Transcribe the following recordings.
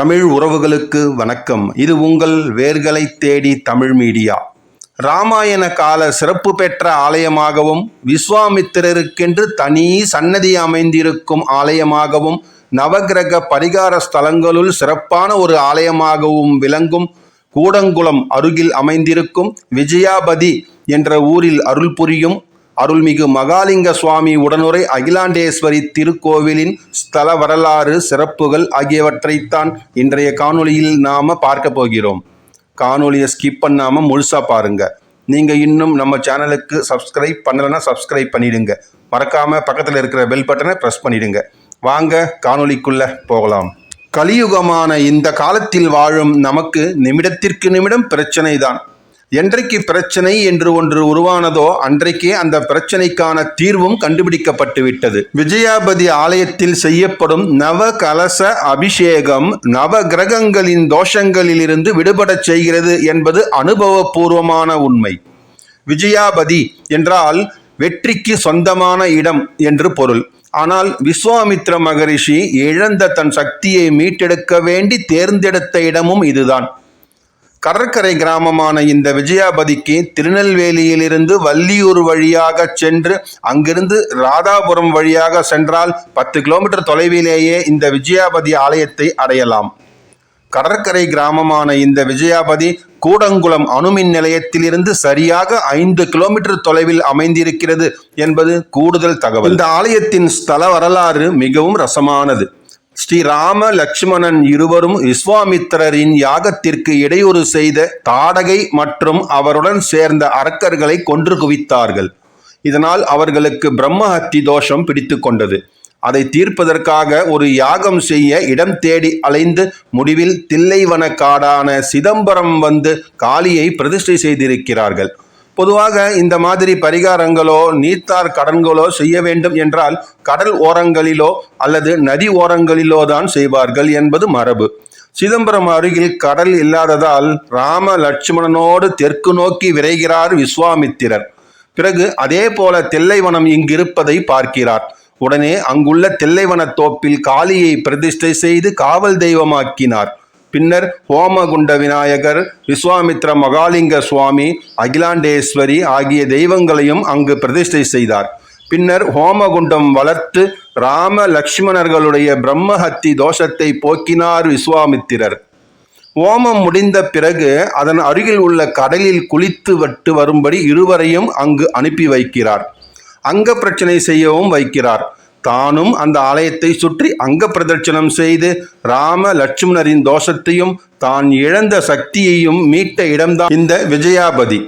தமிழ் உறவுகளுக்கு வணக்கம். இது உங்கள் வேர்களை தேடி தமிழ் மீடியா. ராமாயண கால சிறப்பு பெற்ற ஆலயமாகவும் விஸ்வாமித்திரருக்கென்று தனி சன்னதி அமைந்திருக்கும் ஆலயமாகவும் நவக்கிரக பரிகார ஸ்தலங்களுள் சிறப்பான ஒரு ஆலயமாகவும் விளங்கும் கூடங்குளம் அருகில் அமைந்திருக்கும் விஜயாபதி என்ற ஊரில் அருள் புரியும் அருள்மிகு மகாலிங்க சுவாமி உடனுரை அகிலாண்டேஸ்வரி திருக்கோவிலின் ஸ்தல வரலாறு சிறப்புகள் ஆகியவற்றைத்தான் இன்றைய காணொளியில் நாம பார்க்க போகிறோம். காணொளியை ஸ்கிப் பண்ணாம முழுசா பாருங்க. நீங்க இன்னும் நம்ம சேனலுக்கு சப்ஸ்கிரைப் பண்ணலைன்னா சப்ஸ்கிரைப் பண்ணிடுங்க. மறக்காம பக்கத்தில் இருக்கிற பெல் பட்டனை ப்ரெஸ் பண்ணிடுங்க. வாங்க காணொலிக்குள்ளே போகலாம். கலியுகமான இந்த காலத்தில் வாழும் நமக்கு நிமிடத்திற்கு நிமிடம் பிரச்சனை தான் என்றைக்கு பிரச்சனை என்று ஒன்று உருவானதோ அன்றைக்கே அந்த பிரச்சனைக்கான தீர்வும் கண்டுபிடிக்கப்பட்டு விட்டது. விஜயாபதி ஆலயத்தில் செய்யப்படும் நவ கலச அபிஷேகம் நவ கிரகங்களின் தோஷங்களிலிருந்து விடுபடச் செய்கிறது என்பது அனுபவபூர்வமான உண்மை. விஜயாபதி என்றால் வெற்றிக்கு சொந்தமான இடம் என்று பொருள். ஆனால் விஸ்வாமித்ர மகரிஷி இழந்த தன் சக்தியை மீட்டெடுக்க வேண்டி தேர்ந்தெடுத்த இடமும் இதுதான். கடற்கரை கிராமமான இந்த விஜயாபதிக்கு திருநெல்வேலியிலிருந்து வள்ளியூர் வழியாக சென்று அங்கிருந்து ராதாபுரம் வழியாக சென்றால் பத்து கிலோமீட்டர் தொலைவிலேயே இந்த விஜயாபதி ஆலயத்தை அடையலாம். கடற்கரை கிராமமான இந்த விஜயாபதி கூடங்குளம் அணுமின் நிலையத்திலிருந்து சரியாக ஐந்து கிலோமீட்டர் தொலைவில் அமைந்திருக்கிறது என்பது கூடுதல் தகவல். இந்த ஆலயத்தின் ஸ்தல வரலாறு மிகவும் ரசமானது. ஸ்ரீ ராம லட்சுமணன் இருவரும் விஸ்வாமித்திரரின் யாகத்திற்கு இடையூறு செய்த தாடகை மற்றும் அவருடன் சேர்ந்த அரக்கர்களை கொன்று குவித்தார்கள். இதனால் அவர்களுக்கு பிரம்மஹத்தி தோஷம் பிடித்து கொண்டது. அதை தீர்ப்பதற்காக ஒரு யாகம் செய்ய இடம் தேடி அலைந்து முடிவில் தில்லைவன காடான சிதம்பரம் வந்து காளியை பிரதிஷ்டை செய்திருக்கிறார்கள். பொதுவாக இந்த மாதிரி பரிகாரங்களோ நீர்த்தார் கடன்களோ செய்ய வேண்டும் என்றால் கடல் ஓரங்களிலோ அல்லது நதி ஓரங்களிலோ தான் செய்வார்கள் என்பது மரபு. சிதம்பரம் அருகில் கடல் இல்லாததால் ராம லட்சுமணனோடு தெற்கு நோக்கி விரைகிறார் விஸ்வாமித்திரர். பிறகு அதே போல தில்லைவனம் இங்கிருப்பதை பார்க்கிறார். உடனே அங்குள்ள தெல்லைவன தோப்பில் காளியை பிரதிஷ்டை செய்து காவல் தெய்வமாக்கினார். பின்னர் ஹோமகுண்ட விநாயகர் விஸ்வாமித்ர மகாலிங்க சுவாமி அகிலாண்டேஸ்வரி ஆகிய தெய்வங்களையும் அங்கு பிரதிஷ்டை செய்தார். பின்னர் ஹோமகுண்டம் வளர்த்து ராம லக்ஷ்மணர்களுடைய பிரம்மஹத்தி தோஷத்தை போக்கினார் விஸ்வாமித்திரர். ஹோமம் முடிந்த பிறகு அதன் அருகில் உள்ள கடலில் குளித்து வட்டு வரும்படி இருவரையும் அங்கு அனுப்பி வைக்கிறார். அங்க பிரச்சனை செய்யவும் வைக்கிறார். தானும் அந்த ஆலயத்தை சுற்றி அங்க பிரதட்சணம் செய்து ராம லட்சுமணரின் தோஷத்தையும் தான் இழந்த சக்தியையும் மீட்ட இடம்தான் இந்த விஜயாபதி.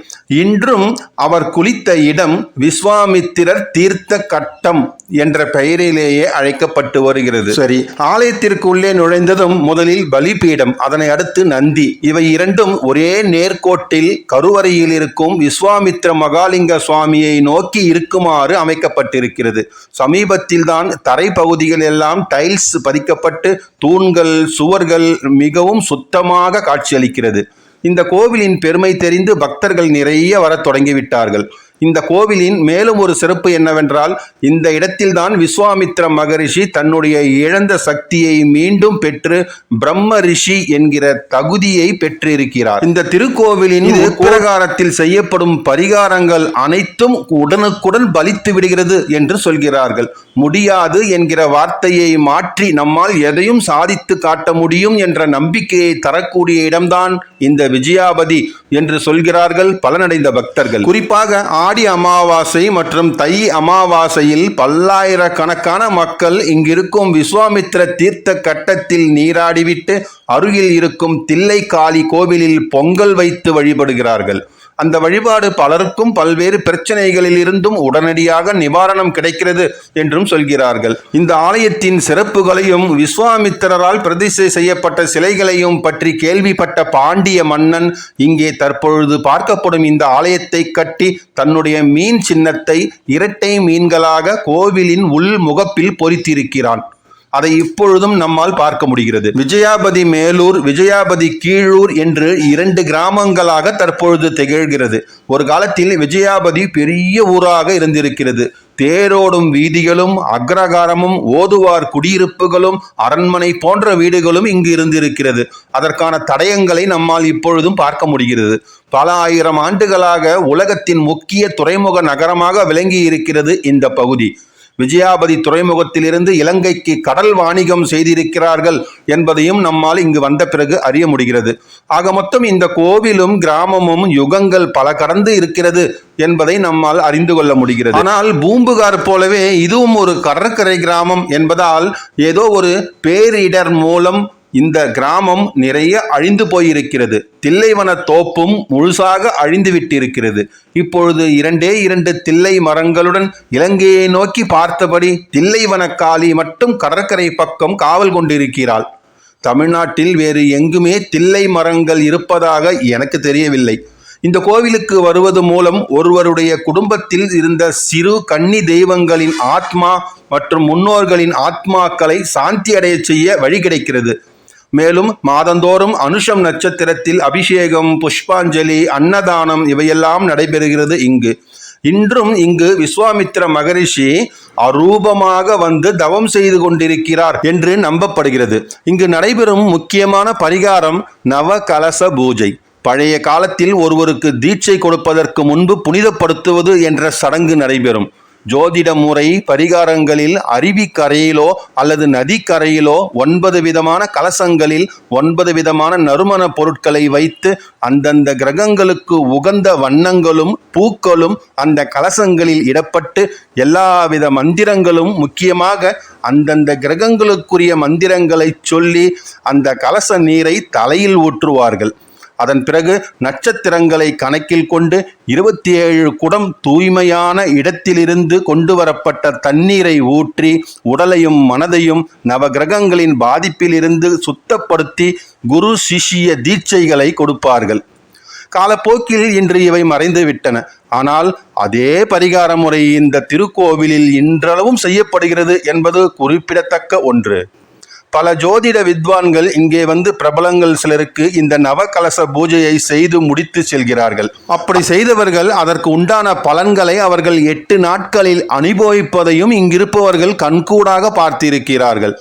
இன்றும் அவர் குளித்த இடம் விஸ்வாமித்திரர் தீர்த்த கட்டம் என்ற பெயரிலேயே அழைக்கப்பட்டு வருகிறது. சரி ஆலயத்திற்கு உள்ளே நுழைந்ததும் முதலில் பலிபீடம் அதனை அடுத்து நந்தி. இவை இரண்டும் ஒரே நேர்கோட்டில் கருவறையில் இருக்கும் விஸ்வாமித்ர மகாலிங்க சுவாமியை நோக்கி இருக்குமாறு அமைக்கப்பட்டிருக்கிறது. சமீபத்தில் தான் தரை பகுதிகள் எல்லாம் டைல்ஸ் பதிக்கப்பட்டு தூண்கள் சுவர்கள் மிகவும் சுத்தமாக காட்சியளிக்கிறது. இந்த கோவிலின் பெருமை தெரிந்து பக்தர்கள் நிறைய வரத் தொடங்கிவிட்டார்கள் இந்த கோவிலின் மேலும் ஒரு சிறப்பு என்னவென்றால் இந்த இடத்தில்தான் விஸ்வாமித்ர மகரிஷி தன்னுடைய இழந்த சக்தியை மீண்டும் பெற்று பிரம்ம ரிஷி என்கிற தகுதியை பெற்றிருக்கிறார். இந்த திருக்கோவிலின் பிரகாரத்தில் செய்யப்படும் பரிகாரங்கள் அனைத்தும் உடனுக்குடன் பலித்து விடுகிறது என்று சொல்கிறார்கள். முடியாது என்கிற வார்த்தையை மாற்றி நம்மால் எதையும் சாதித்து காட்ட முடியும் என்ற நம்பிக்கையை தரக்கூடிய இடம்தான் இந்த விஜயாபதி என்று சொல்கிறார்கள் பலனடைந்த பக்தர்கள். குறிப்பாக ஆடி அமாவாசை மற்றும் தை அமாவாசையில் பல்லாயிரக்கணக்கான மக்கள் இங்கிருக்கும் விஸ்வாமித்ர தீர்த்த கட்டத்தில் நீராடிவிட்டு அருகில் இருக்கும் தில்லை காளி கோவிலில் பொங்கல் வைத்து வழிபடுகிறார்கள். அந்த வழிபாடு பலருக்கும் பல்வேறு பிரச்சனைகளில் இருந்தும் உடனடியாக நிவாரணம் கிடைக்கிறது என்றும் சொல்கிறார்கள். இந்த ஆலயத்தின் சிறப்புகளையும் விஸ்வாமித்திரரால் பிரதிஷ்டை செய்யப்பட்ட சிலைகளையும் பற்றி கேள்விப்பட்ட பாண்டிய மன்னன் இங்கே தற்பொழுது பார்க்கப்படும் இந்த ஆலயத்தை கட்டி தன்னுடைய மீன் சின்னத்தை இரட்டை மீன்களாக கோவிலின் உள் முகப்பில் பொறித்திருக்கிறான். அதை இப்பொழுதும் நம்மால் பார்க்க முடிகிறது. விஜயாபதி மேலூர் விஜயாபதி கீழூர் என்று இரண்டு கிராமங்களாக தற்பொழுது திகழ்கிறது. ஒரு காலத்தில் விஜயாபதி பெரிய ஊராக இருந்திருக்கிறது. தேரோடும் வீதிகளும் அக்ரகாரமும் ஓதுவார் குடியிருப்புகளும் அரண்மனை போன்ற வீடுகளும் இங்கு இருந்திருக்கிறது. அதற்கான தடயங்களை நம்மால் இப்பொழுதும் பார்க்க முடிகிறது. பல ஆயிரம் ஆண்டுகளாக உலகத்தின் முக்கிய துறைமுக நகரமாக விளங்கி இருக்கிறது இந்த பகுதி. விஜயாபதி துறைமுகத்திலிருந்து இலங்கைக்கு கடல் வாணிகம் செய்திருக்கிறார்கள் என்பதையும் நம்மால் இங்கு வந்த பிறகு அறிய முடிகிறது. ஆக மொத்தம் இந்த கோவிலும் கிராமமும் யுகங்கள் பல கடந்து இருக்கிறது என்பதை நம்மால் அறிந்து கொள்ள முடிகிறது. ஆனால் பூம்புகார் போலவே இதுவும் ஒரு கடற்கரை கிராமம் என்பதால் ஏதோ ஒரு பேரிடர் மூலம் இந்த கிராமம் நிறைய அழிந்து போயிருக்கிறது. தில்லைவன தோப்பும் முழுசாக அழிந்து விட்டிருக்கிறது. இப்பொழுது இரண்டே இரண்டு தில்லை மரங்களுடன் இலங்கையை நோக்கி பார்த்தபடி தில்லைவன காளி மட்டும் கடற்கரை பக்கம் காவல் கொண்டிருக்கிறாள். தமிழ்நாட்டில் வேறு எங்குமே தில்லை மரங்கள் இருப்பதாக எனக்கு தெரியவில்லை. இந்த கோவிலுக்கு வருவது மூலம் ஒருவருடைய குடும்பத்தில் இருந்த சிறு கன்னி தெய்வங்களின் ஆத்மா மற்றும் முன்னோர்களின் ஆத்மாக்களை சாந்தி அடையச் செய்ய வழி கிடைக்கிறது. மேலும் மாதந்தோறும் அனுஷம் நட்சத்திரத்தில் அபிஷேகம் புஷ்பாஞ்சலி அன்னதானம் இவையெல்லாம் நடைபெறுகிறது இங்கு. இன்றும் இங்கு விஸ்வாமித்ர மகரிஷி அரூபமாக வந்து தவம் செய்து கொண்டிருக்கிறார் என்று நம்பப்படுகிறது. இங்கு நடைபெறும் முக்கியமான பரிகாரம் நவகலச பூஜை. பழைய காலத்தில் ஒருவருக்கு தீட்சை கொடுப்பதற்கு முன்பு புனிதப்படுத்துவது என்ற சடங்கு நடைபெறும். ஜோதிட முறை பரிகாரங்களில் அருவிக்கரையிலோ அல்லது நதிக்கரையிலோ ஒன்பது விதமான கலசங்களில் ஒன்பது விதமான நறுமண பொருட்களை வைத்து அந்தந்த கிரகங்களுக்கு உகந்த வண்ணங்களும் பூக்களும் அந்த கலசங்களில் இடப்பட்டு எல்லாவித மந்திரங்களும் முக்கியமாக அந்தந்த கிரகங்களுக்குரிய மந்திரங்களை சொல்லி அந்த கலச நீரை தலையில் ஊற்றுவார்கள். அதன் பிறகு நட்சத்திரங்களை கணக்கில் கொண்டு இருபத்தி ஏழு குடம் தூய்மையான இடத்திலிருந்து கொண்டு வரப்பட்ட தண்ணீரை ஊற்றி உடலையும் மனதையும் நவகிரகங்களின் பாதிப்பிலிருந்து சுத்தப்படுத்தி குரு சிஷிய தீட்சைகளை கொடுப்பார்கள். காலப்போக்கில் இன்று இவை மறைந்துவிட்டன. ஆனால் அதே பரிகார முறை இந்த திருக்கோவிலில் இன்றளவும் செய்யப்படுகிறது என்பது குறிப்பிடத்தக்க ஒன்று. பல ஜோதிட வித்வான்கள் இங்கே வந்து பிரபலங்கள் சிலருக்கு இந்த நவகலச பூஜையை செய்து முடித்து செல்கிறார்கள். அப்படி செய்தவர்கள் அதற்கு உண்டான பலன்களை அவர்கள் எட்டு நாட்களில் அனுபவிப்பதையும் இங்கிருப்பவர்கள் கண்கூடாக பார்த்திருக்கிறார்கள்.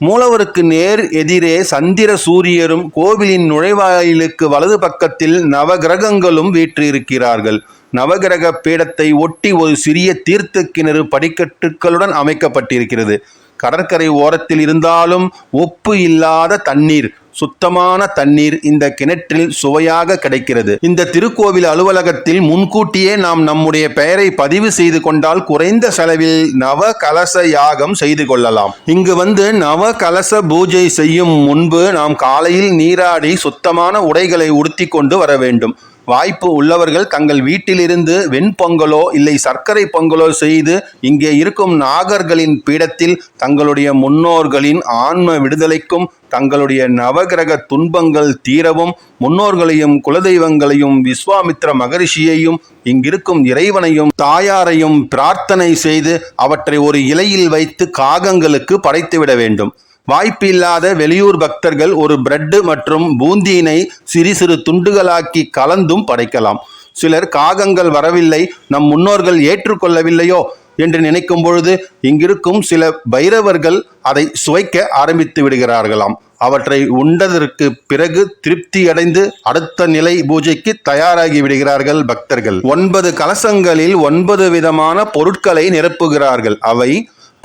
மூலவருக்கு நேர் எதிரே சந்திர சூரியரும் கோவிலின் நுழைவாயிலுக்கு வலது பக்கத்தில் நவகிரகங்களும் வீற்றிருக்கிறார்கள். நவகிரக பீடத்தை ஒட்டி ஒரு சிறிய தீர்த்த கிணறு படிக்கட்டுகளுடன் அமைக்கப்பட்டிருக்கிறது. கடற்கரை ஓரத்தில் இருந்தாலும் உப்பு இல்லாத தண்ணீர் சுத்தமான தண்ணீர் இந்த கிணற்றில் சுவையாக கிடைக்கிறது. இந்த திருக்கோவில் அலுவலகத்தில் முன்கூட்டியே நாம் நம்முடைய பெயரை பதிவு செய்து கொண்டால் குறைந்த செலவில் நவ கலச யாகம் செய்து கொள்ளலாம். இங்கு வந்து நவ கலச பூஜை செய்யும் முன்பு நாம் காலையில் நீராடி சுத்தமான உடைகளை உடுத்தி கொண்டு வர வேண்டும். வாய்ப்பு உள்ளவர்கள் தங்கள் வீட்டிலிருந்து வெண்பொங்கலோ இல்லை சர்க்கரை பொங்கலோ செய்து இங்கே இருக்கும் நாகர்களின் பீடத்தில் தங்களுடைய முன்னோர்களின் ஆன்ம விடுதலைக்கும் தங்களுடைய நவகிரக துன்பங்கள் தீரவும் முன்னோர்களையும் குலதெய்வங்களையும் விஸ்வாமித்ர மகரிஷியையும் இங்கிருக்கும் இறைவனையும் தாயாரையும் பிரார்த்தனை செய்து அவற்றை ஒரு இலையில் வைத்து காகங்களுக்கு படைத்துவிட வேண்டும். வாய்ப்பு இல்லாத வெளியூர் பக்தர்கள் ஒரு பிரெட் மற்றும் பூந்தியினை சிறு சிறு துண்டுகளாக்கி கலந்தும் படைக்கலாம். சிலர் காகங்கள் வரவில்லை நம் முன்னோர்கள் ஏற்றுக்கொள்ளவில்லையோ என்று நினைக்கும் பொழுது இங்கிருக்கும் சில பைரவர்கள் அதை சுவைக்க ஆரம்பித்து விடுகிறார்களாம். அவற்றை உண்டதற்கு பிறகு திருப்தியடைந்து அடுத்த நிலை பூஜைக்கு தயாராகி விடுகிறார்கள் பக்தர்கள். ஒன்பது கலசங்களில் ஒன்பது விதமான பொருட்களை நிரப்புகிறார்கள். அவை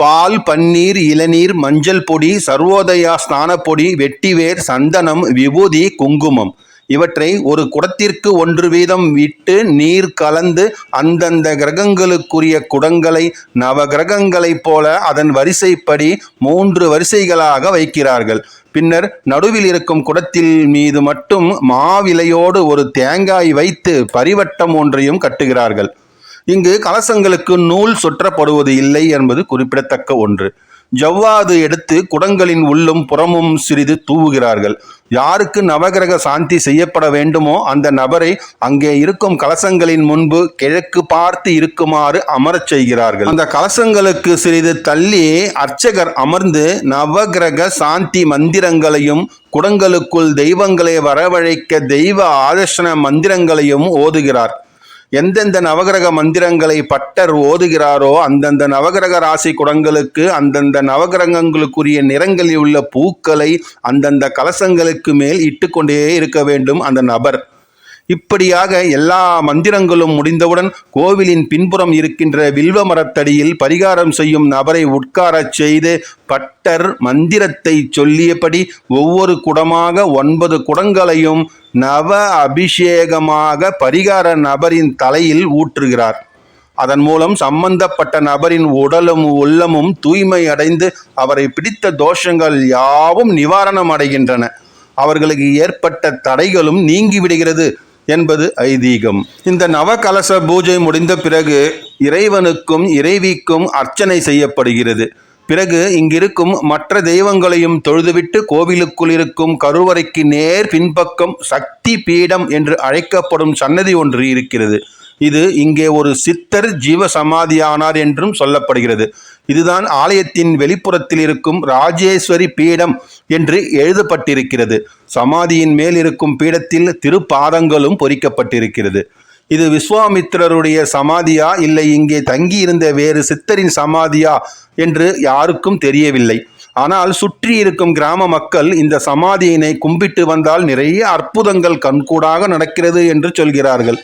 பால் பன்னீர் இளநீர் மஞ்சள் பொடி சர்வோதயா ஸ்நான பொடி வெட்டிவேர் சந்தனம் விபூதி குங்குமம். இவற்றை ஒரு குடத்திற்கு ஒன்று வீதம் விட்டு நீர் கலந்து அந்தந்த கிரகங்களுக்குரிய குடங்களை நவ கிரகங்களைப் போல அதன் வரிசைப்படி மூன்று வரிசைகளாக வைக்கிறார்கள். பின்னர் நடுவில் இருக்கும் குடத்தில் மீது மட்டும் மாவிலையோடு ஒரு தேங்காய் வைத்து பரிவட்டம் ஒன்றையும் கட்டுகிறார்கள். இங்கு கலசங்களுக்கு நூல் சுற்றப்படுவது இல்லை என்பது குறிப்பிடத்தக்க ஒன்று. ஜவ்வாது எடுத்து குடங்களின் உள்ளும் புறமும் சிறிது தூவுகிறார்கள். யாருக்கு நவகிரக சாந்தி செய்யப்பட வேண்டுமோ அந்த நபரை அங்கே இருக்கும் கலசங்களின் முன்பு கிழக்கு பார்த்து இருக்குமாறு அமரச் செய்கிறார்கள். அந்த கலசங்களுக்கு சிறிது தள்ளி அர்ச்சகர் அமர்ந்து நவகிரக சாந்தி மந்திரங்களையும் குடங்களுக்குள் தெய்வங்களை வரவழைக்க தெய்வ ஆதர்ஷன மந்திரங்களையும் ஓதுகிறார். எந்தெந்த நவகிரக மந்திரங்களை பட்டர் ஓதுகிறாரோ அந்தந்த நவகிரக ராசி குடங்களுக்கு அந்தந்த நவகிரகங்களுக்குரிய நிறங்களில் உள்ள பூக்களை அந்தந்த கலசங்களுக்கு மேல் இட்டுக்கொண்டே இருக்க வேண்டும் அந்த நபர். இப்படியாக எல்லா மந்திரங்களும் முடிந்தவுடன் கோவிலின் பின்புறம் இருக்கின்ற வில்வ மரத்தடியில் பரிகாரம் செய்யும் நபரை உட்காரச் செய்து பட்டர் மந்திரத்தை சொல்லியபடி ஒவ்வொரு குடமாக ஒன்பது குடங்களையும் நவ அபிஷேகமாக பரிகார நபரின் தலையில் ஊற்றுகிறார். அதன் மூலம் சம்பந்தப்பட்ட நபரின் உடலும் உள்ளமும் தூய்மை அடைந்து அவரை பிடித்த தோஷங்கள் யாவும் நிவாரணம் அடைகின்றன. அவர்களுக்கு ஏற்பட்ட தடைகளும் நீங்கிவிடுகிறது. என்பது ஐதீகம். இந்த நவகலச பூஜை முடிந்த பிறகு இறைவனுக்கும் இறைவிக்கும் அர்ச்சனை செய்யப்படுகிறது. பிறகு இங்கிருக்கும் மற்ற தெய்வங்களையும் தொழுதுவிட்டு கோவிலுக்குள் இருக்கும் கருவறைக்கு நேர் பின்பக்கம் சக்தி பீடம் என்று அழைக்கப்படும் சன்னதி ஒன்று இருக்கிறது. இது இங்கே ஒரு சித்தர் ஜீவ சமாதியானார் என்றும் சொல்லப்படுகிறது. இதுதான் ஆலயத்தின் வெளிப்புறத்தில் இருக்கும் ராஜேஸ்வரி பீடம் என்று எழுதப்பட்டிருக்கிறது. சமாதியின் மேல் இருக்கும் பீடத்தில் திருப்பாதங்களும் பொறிக்கப்பட்டிருக்கிறது. இது விஸ்வாமித்திரருடைய சமாதியா? இல்லை இங்கே தங்கியிருந்த வேறு சித்தரின் சமாதியா என்று யாருக்கும் தெரியவில்லை. ஆனால் சுற்றி இருக்கும் கிராம மக்கள் இந்த சமாதியினை கும்பிட்டு வந்தால் நிறைய அற்புதங்கள் கண்கூடாக நடக்கிறது என்று சொல்கிறார்கள்.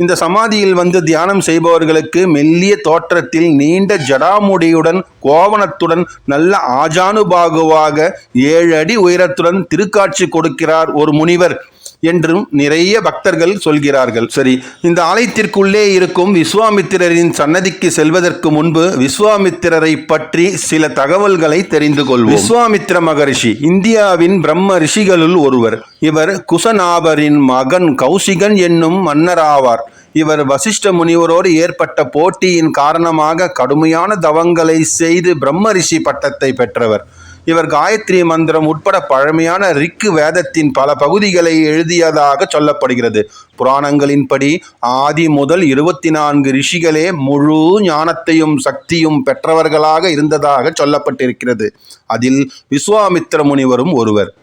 இந்த சமாதியில் வந்து தியானம் செய்பவர்களுக்கு மெல்லிய தோற்றத்தில் நீண்ட ஜடாமுடியுடன் கோவணத்துடன் நல்ல ஆஜானுபாகுவாக ஏழு அடி உயரத்துடன் திருக்காட்சி கொடுக்கிறார் ஒரு முனிவர். என்றும் நிறைய பக்தர்கள் சொல்கிறார்கள். சரி இந்த ஆலயத்திற்குள்ளே இருக்கும் விஸ்வாமித்திரரின் சன்னதிக்கு செல்வதற்கு முன்பு விஸ்வாமித்திரரை பற்றி சில தகவல்களை தெரிந்து கொள்வோம். விஸ்வாமித்திர மகரிஷி இந்தியாவின் பிரம்ம ரிஷிகளுள் ஒருவர். இவர் குசநாபரின் மகன் கௌசிகன் என்னும் மன்னராவார். இவர் வசிஷ்ட முனிவரோடு ஏற்பட்ட போட்டியின் காரணமாக கடுமையான தவங்களை செய்து பிரம்ம ரிஷி பட்டத்தை பெற்றவர். இவர் காயத்ரி மந்திரம் உட்பட பழமையான ரிக்கு வேதத்தின் பல பகுதிகளை எழுதியதாக சொல்லப்படுகிறது. புராணங்களின்படி ஆதி முதல் இருபத்தி நான்கு ரிஷிகளே முழு ஞானத்தையும் சக்தியும் பெற்றவர்களாக இருந்ததாக சொல்லப்பட்டிருக்கிறது. அதில் விஸ்வாமித்திர முனிவரும் ஒருவர்.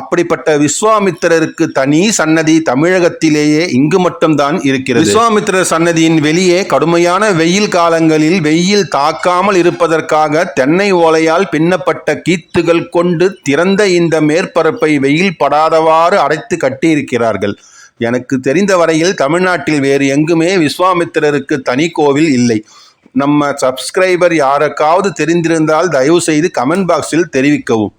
அப்படிப்பட்ட விஸ்வாமித்திரருக்கு தனி சன்னதி தமிழகத்திலேயே இங்கு மட்டும்தான் இருக்கிறது. விஸ்வாமித்திரர் சன்னதியின் வெளியே கடுமையான வெயில் காலங்களில் வெயில் தாக்காமல் இருப்பதற்காக தென்னை ஓலையால் பின்னப்பட்ட கீத்துகள் கொண்டு திறந்த இந்த மேற்பரப்பை வெயில் படாதவாறு அடைத்து கட்டியிருக்கிறார்கள். எனக்கு தெரிந்த வரையில் தமிழ்நாட்டில் வேறு எங்குமே விஸ்வாமித்திரருக்கு தனி கோவில் இல்லை. நம்ம சப்ஸ்கிரைபர் யாருக்காவது தெரிந்திருந்தால் தயவு செய்து கமெண்ட் பாக்ஸில் தெரிவிக்கவும்.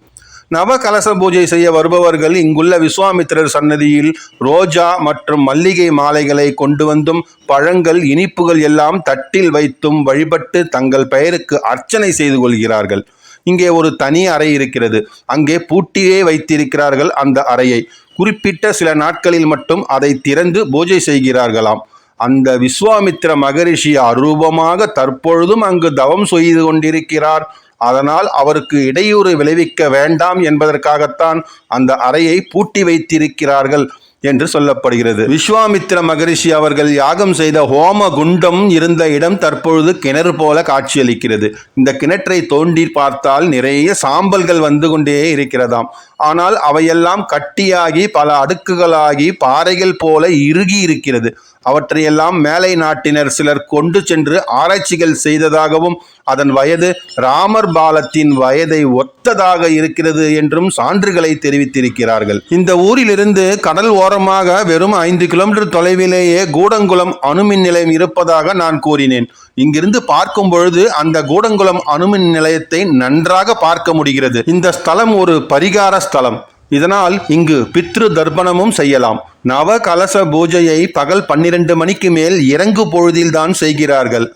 நவ கலச பூஜை செய்ய வருபவர்கள் இங்குள்ள விஸ்வாமித்திரர் சன்னதியில் ரோஜா மற்றும் மல்லிகை மாலைகளை கொண்டு வந்தும் பழங்கள் இனிப்புகள் எல்லாம் தட்டில் வைத்தும் வழிபட்டு தங்கள் பெயருக்கு அர்ச்சனை செய்து கொள்கிறார்கள். இங்கே ஒரு தனி அறை இருக்கிறது. அங்கே பூட்டியே வைத்திருக்கிறார்கள் அந்த அறையை. குறிப்பிட்ட சில நாட்களில் மட்டும் அதை திறந்து பூஜை செய்கிறார்களாம். அந்த விஸ்வாமித்திர மகரிஷி அரூபமாக தற்பொழுதும் அங்கு தவம் செய்து கொண்டிருக்கிறார். அதனால் அவருக்கு இடையூறு விளைவிக்க வேண்டாம் என்பதற்காகத்தான் அந்த அறையை பூட்டி வைத்திருக்கிறார்கள் என்று சொல்லப்படுகிறது. விஸ்வாமித்திர மகரிஷி அவர்கள் யாகம் செய்த ஹோம குண்டம் இருந்த இடம் தற்பொழுது கிணறு போல காட்சியளிக்கிறது. இந்த கிணற்றை தோண்டி பார்த்தால் நிறைய சாம்பல்கள் வந்து கொண்டே இருக்கிறதாம். ஆனால் அவையெல்லாம் கட்டியாகி பல அடுக்குகளாகி பாறைகள் போல இறுகி இருக்கிறது. அவற்றையெல்லாம் மேலை நாட்டினர் சிலர் கொண்டு சென்று ஆராய்ச்சிகள் செய்ததாகவும் அதன் வயது ராமர் பாலத்தின் வயதை ஒத்ததாக இருக்கிறது என்றும் சான்றுகளை தெரிவித்திருக்கிறார்கள். இந்த ஊரிலிருந்து கடல் ஓரமாக வெறும் ஐந்து கிலோமீட்டர் தொலைவிலேயே கூடங்குளம் அணுமின் நிலையம் இருப்பதாக நான் கூறினேன். இங்கிருந்து பார்க்கும் பொழுது அந்த கூடங்குளம் அணுமின் நிலையத்தை நன்றாக பார்க்க முடிகிறது. இந்த ஸ்தலம் ஒரு பரிகார ஸ்தலம். இதனால் இங்கு பித்ரு தர்ப்பணமும் செய்யலாம். நவ கலச பூஜையை பகல் பன்னிரண்டு மணிக்கு மேல் இறங்கு பொழுதில்தான் செய்கிறார்கள்.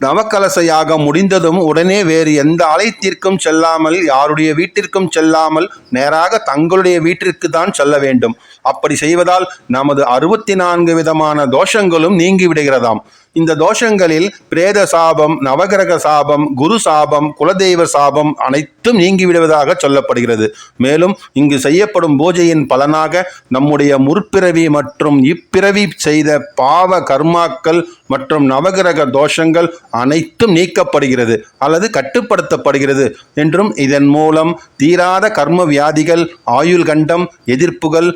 நவக்கலச யாகம் முடிந்ததும் உடனே வேறு எந்த ஆலயத்திற்கும் செல்லாமல் யாருடைய வீட்டிற்கும் செல்லாமல் நேராக தங்களுடைய வீட்டிற்கு தான் செல்ல வேண்டும். அப்படி செய்வதால் நமது அறுபத்தி நான்கு விதமான தோஷங்களும் நீங்கிவிடுகிறதாம் இந்த தோஷங்களில் பிரேத சாபம் நவகிரக சாபம் குரு சாபம் குலதெய்வ சாபம் அனைத்தும் நீங்கிவிடுவதாக சொல்லப்படுகிறது. மேலும் இங்கு செய்யப்படும் பூஜையின் பலனாக நம்முடைய முற்பிறவி மற்றும் இப்பிறவி செய்த பாவ கர்மாக்கள் மற்றும் நவகிரக தோஷங்கள் அனைத்தும் நீக்கப்படுகிறது அல்லது கட்டுப்படுத்தப்படுகிறது என்றும் இதன் மூலம் தீராத கர்ம வியாதிகள் ஆயுள் கண்டம் எதிர்ப்புகள்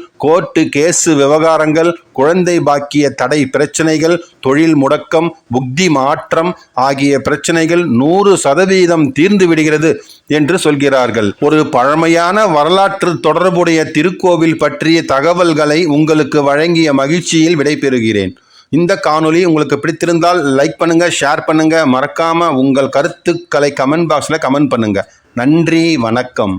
கோர்ட்டு கேசு விவகாரங்கள் குழந்தை பாக்கிய தடை பிரச்சனைகள் தொழில் முடக்கம் புக்தி மாற்றம் ஆகிய பிரச்சனைகள் நூறு சதவீதம் தீர்ந்து விடுகிறது என்று சொல்கிறார்கள். ஒரு பழமையான வரலாற்று தொடர்புடைய திருக்கோவில் பற்றிய தகவல்களை உங்களுக்கு வழங்கிய மகிழ்ச்சியில் விடைபெறுகிறேன். இந்த காணொளி உங்களுக்கு பிடித்திருந்தால் லைக் பண்ணுங்க ஷேர் பண்ணுங்க. மறக்காம உங்கள் கருத்துக்களை கமெண்ட் பாக்ஸில் கமெண்ட் பண்ணுங்க. நன்றி வணக்கம்.